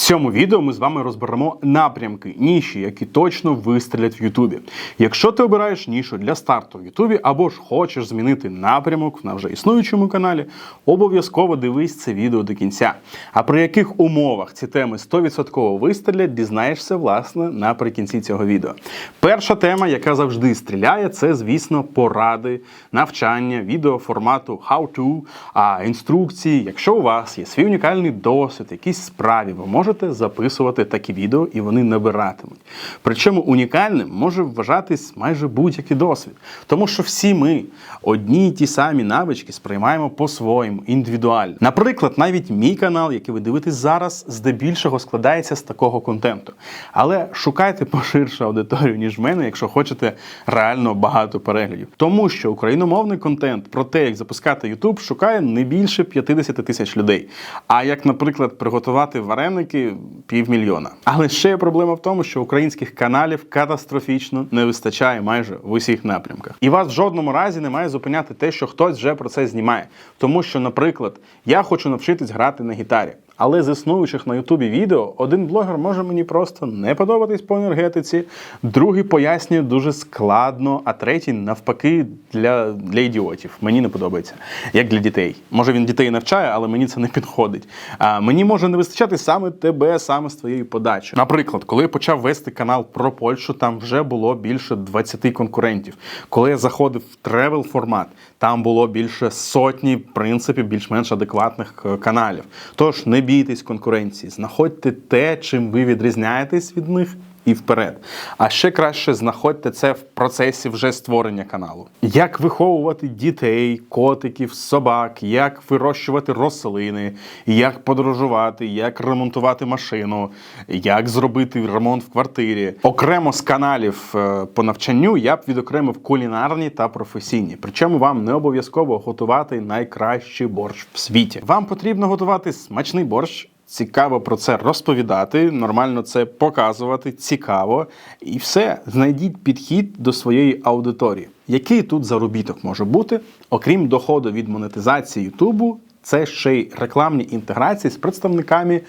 цьому відео ми з вами розберемо напрямки, ніші, які точно вистрілять в Ютубі. Якщо ти обираєш нішу для старту в Ютубі або ж хочеш змінити напрямок на вже існуючому каналі, обов'язково дивись це відео до кінця. А при яких умовах ці теми 100% вистрілять, дізнаєшся власне наприкінці цього відео. Перша тема, яка завжди стріляє, це, звісно, поради, навчання, відео формату how to, а інструкції. Якщо у вас є свій унікальний досвід, якісь справі, ви можете записувати такі відео і вони набиратимуть. Причому унікальним може вважатись майже будь-який досвід, тому що всі ми одні й ті самі навички сприймаємо по-своєму, індивідуально. Наприклад, навіть мій канал, який ви дивитесь зараз, здебільшого складається з такого контенту. Але шукайте поширшу аудиторію, ніж в мене, якщо хочете реально багато переглядів. Тому що україномовний контент про те, як запускати YouTube, шукає не більше 50 тисяч людей. А як, наприклад, приготувати вареники півмільйона. Але ще є проблема в тому, що українських каналів катастрофічно не вистачає майже в усіх напрямках. І вас в жодному разі не має зупиняти те, що хтось вже про це знімає. Тому що, наприклад, я хочу навчитись грати на гітарі. Але з існуючих на Ютубі відео один блогер може мені просто не подобатись по енергетиці, другий пояснює дуже складно, а третій навпаки для, для ідіотів. Мені не подобається, як для дітей. Може він дітей навчає, але мені це не підходить. А мені може не вистачати саме тебе, саме з твоєю подачею. Наприклад, коли я почав вести канал про Польщу, там вже було більше 20 конкурентів. Коли я заходив в тревел формат, там було більше сотні в принципі більш-менш адекватних е, каналів. Тож не бійтесь конкуренції, знаходьте те, чим ви відрізняєтесь від них. І вперед. А ще краще знаходьте це в процесі вже створення каналу. Як виховувати дітей, котиків, собак, як вирощувати рослини, як подорожувати, як ремонтувати машину, як зробити ремонт в квартирі. Окремо з каналів е, по навчанню я б відокремив кулінарні та професійні. Причому вам не обов'язково готувати найкращий борщ в світі. Вам потрібно готувати смачний борщ. Цікаво про це розповідати, нормально це показувати, цікаво. І все, знайдіть підхід до своєї аудиторії. Який тут заробіток може бути, окрім доходу від монетизації Ютубу, це ще й рекламні інтеграції з представниками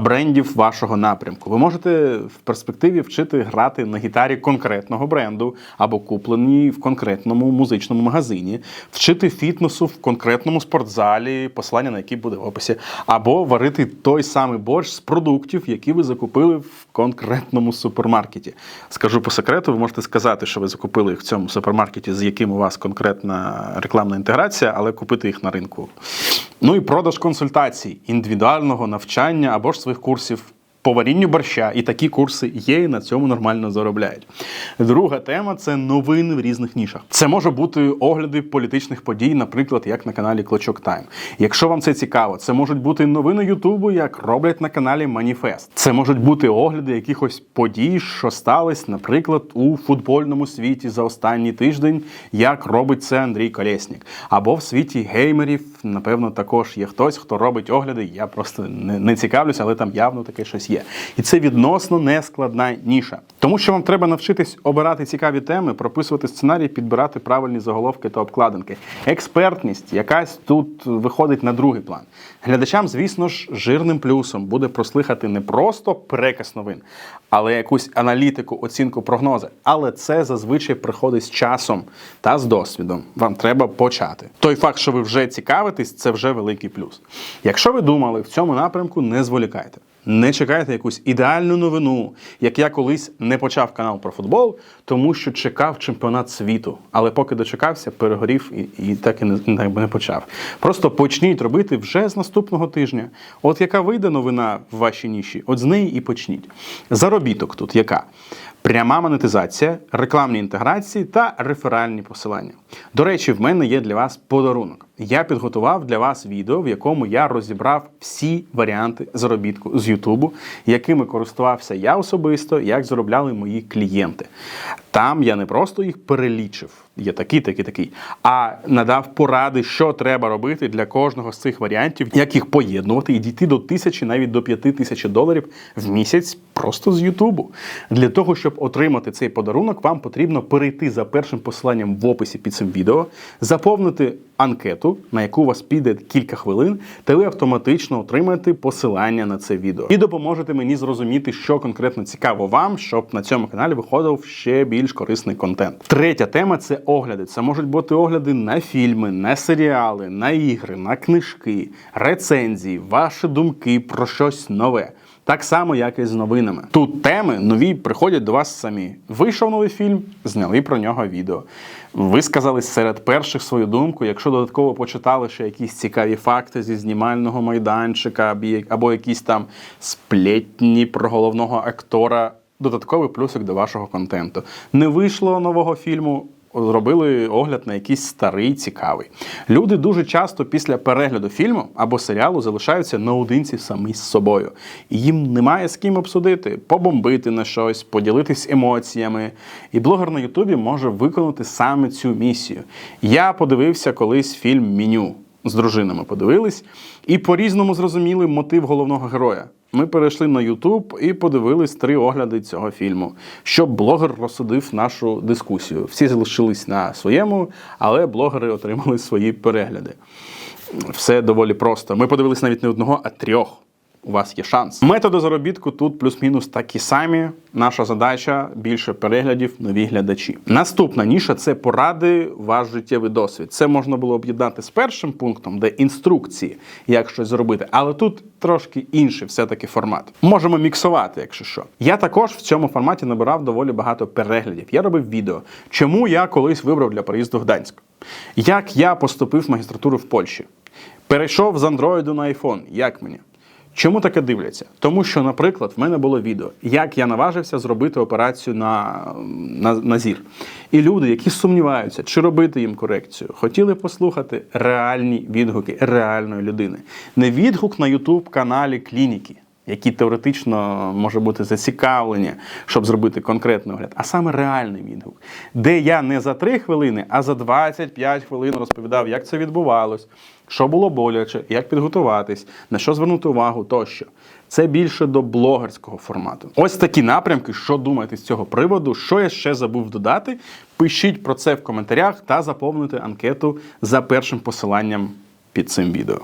брендів вашого напрямку. Ви можете в перспективі вчити грати на гітарі конкретного бренду або куплені в конкретному музичному магазині, вчити фітнесу в конкретному спортзалі, посилання на який буде в описі, або варити той самий борщ з продуктів, які ви закупили в конкретному супермаркеті. Скажу по секрету, ви можете сказати, що ви закупили їх в цьому супермаркеті, з яким у вас конкретна рекламна інтеграція, але купити їх на ринку. Ну і продаж консультацій, індивідуального навчання або ж своїх курсів по варінню борща. І такі курси є, і на цьому нормально заробляють. Друга тема це новини в різних нішах. Це може бути огляди політичних подій, наприклад, як на каналі Клочок Тайм. Якщо вам це цікаво, це можуть бути новини Ютубу, як роблять на каналі Маніфест. Це можуть бути огляди якихось подій, що стались, наприклад, у футбольному світі за останній тиждень, як робить це Андрій Колєснік. Або в світі геймерів, напевно, також є хтось, хто робить огляди. Я просто не, цікавлюся, але там явно таке щось є. І це відносно нескладна ніша. Тому що вам треба навчитись обирати цікаві теми, прописувати сценарій, підбирати правильні заголовки та обкладинки. Експертність якась тут виходить на другий план. Глядачам, звісно ж, жирним плюсом буде прослухати не просто переказ новин, але якусь аналітику, оцінку прогнози. Але це зазвичай приходить з часом та з досвідом. Вам треба почати. Той факт, що ви вже цікавитесь, це вже великий плюс. Якщо ви думали в цьому напрямку, не зволікайте. Не чекайте якусь ідеальну новину, як я колись не почав канал про футбол, тому що чекав чемпіонат світу. Але поки дочекався, перегорів і, і так і не, не, почав. Просто почніть робити вже з наступного тижня. От яка вийде новина в вашій ніші, от з неї і почніть. Заробіток тут яка? Пряма монетизація, рекламні інтеграції та реферальні посилання. До речі, в мене є для вас подарунок. Я підготував для вас відео, в якому я розібрав всі варіанти заробітку з Ютубу, якими користувався я особисто, як заробляли мої клієнти. Там я не просто їх перелічив, є такий, такий, такий, а надав поради, що треба робити для кожного з цих варіантів, як їх поєднувати і дійти до тисячі, навіть до п'яти тисяч доларів в місяць просто з Ютубу. Для того, щоб отримати цей подарунок, вам потрібно перейти за першим посиланням в описі під цим відео, заповнити анкету, на яку у вас піде кілька хвилин, та ви автоматично отримаєте посилання на це відео. І допоможете мені зрозуміти, що конкретно цікаво вам, щоб на цьому каналі виходив ще більш корисний контент. Третя тема це огляди. Це можуть бути огляди на фільми, на серіали, на ігри, на книжки, рецензії, ваші думки про щось нове. Так само, як і з новинами. Тут теми нові приходять до вас самі. Вийшов новий фільм, зняли про нього відео. Висказали серед перших свою думку. Якщо додатково почитали ще якісь цікаві факти зі знімального майданчика, або якісь там сплетні про головного актора, додатковий плюсик до вашого контенту. Не вийшло нового фільму. Зробили огляд на якийсь старий цікавий. Люди дуже часто після перегляду фільму або серіалу залишаються наодинці самі з собою. Їм немає з ким обсудити, побомбити на щось, поділитись емоціями. І блогер на Ютубі може виконати саме цю місію. Я подивився колись фільм Меню з дружинами. Подивились і по-різному зрозуміли мотив головного героя. Ми перейшли на Ютуб і подивились три огляди цього фільму, щоб блогер розсудив нашу дискусію. Всі залишились на своєму, але блогери отримали свої перегляди. Все доволі просто. Ми подивились навіть не одного, а трьох. У вас є шанс. Методи заробітку тут плюс-мінус такі самі. Наша задача більше переглядів, нові глядачі. Наступна ніша це поради, ваш життєвий досвід. Це можна було об'єднати з першим пунктом, де інструкції, як щось зробити. Але тут трошки інший все-таки формат. Можемо міксувати, якщо що. Я також в цьому форматі набирав доволі багато переглядів. Я робив відео, чому я колись вибрав для переїзду в Гданськ. Як я поступив в магістратуру в Польщі. Перейшов з Android на iPhone. Як мені? Чому таке дивляться? Тому що, наприклад, в мене було відео, як я наважився зробити операцію на, на, на зір. І люди, які сумніваються, чи робити їм корекцію, хотіли послухати реальні відгуки реальної людини. Не відгук на ютуб каналі клініки, які теоретично може бути зацікавлені, щоб зробити конкретний огляд, а саме реальний відгук, де я не за 3 хвилини, а за 25 хвилин розповідав, як це відбувалось, що було боляче, як підготуватись, на що звернути увагу тощо. Це більше до блогерського формату. Ось такі напрямки. Що думаєте з цього приводу? Що я ще забув додати? Пишіть про це в коментарях та заповнити анкету за першим посиланням під цим відео.